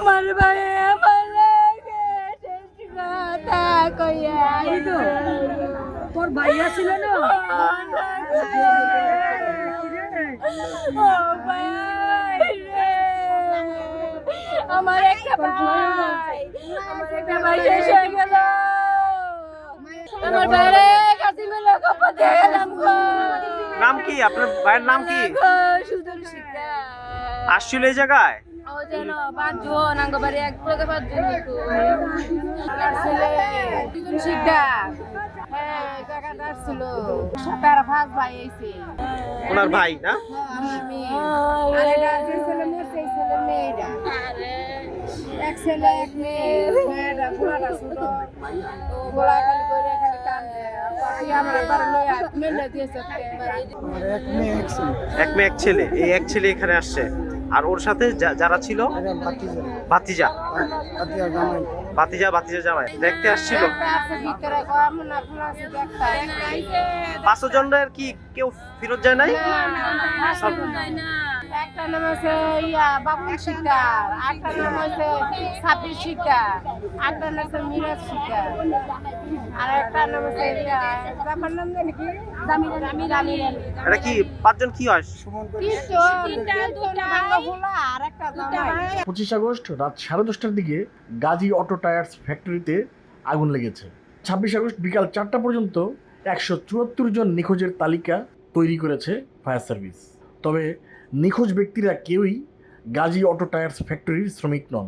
আমার ভাই আমার কথা কইয়া তোর ভাইয়া ছিল না? ও ভাই রে আমার একটা ভাই আমার একটা ভাই শেষ হয়ে গেল। আমার বাইরে কাছে মিলে গেলাম নাম কি? আপনার ভাইয়ের নাম কি? শিকদার আসছিল এই জায়গায়? যেন পাঁচজন আঙ্গবাড়ি এক থেকে পাঁচজন আর ছেলে দুজন শিকদার হ্যাঁ কাকাটা তার ভাই আইছে ওনার ভাই না আমার মেয়ে আর এটা যে ছেলে মেয়ে সেই ছেলে এক ছেলে এক মেয়ে ছিল খালি করে খালি এক মেয়ে এক ছেলে এই এক ছেলে এখানে আসছে আর ওর সাথে যা- যারা ছিল? ভাতিজা। ভাতিজা। ভাতিজা জামাই। দেখতে আসছিল? পাঁচজনের কি কেউ ফেরত যায় নাই? একটা নাম আছে ইয়া বাবুল শিকদার আটটা নাম আছে সাবির শিকদার আটটা নাম আছে মিরাজ শিকদার আর একটা নাম আছে ইয়া নাম জানি কি? জামির জামির এটা কি পাঁচজন কি হয়? তিনটা দুটা ভোলা আর একটা জামাই। পঁচিশ আগস্ট রাত সাড়ে দশটার দিকে গাজী অটো টায়ার্স ফ্যাক্টরিতে আগুন লেগেছে। ছাব্বিশ আগস্ট বিকাল চারটা পর্যন্ত একশো চুয়াত্তর জন নিখোঁজের তালিকা তৈরি করেছে ফায়ার সার্ভিস। তবে নিখোঁজ ব্যক্তিরা কেউই গাজী অটো টায়ার্স ফ্যাক্টরির শ্রমিক নন।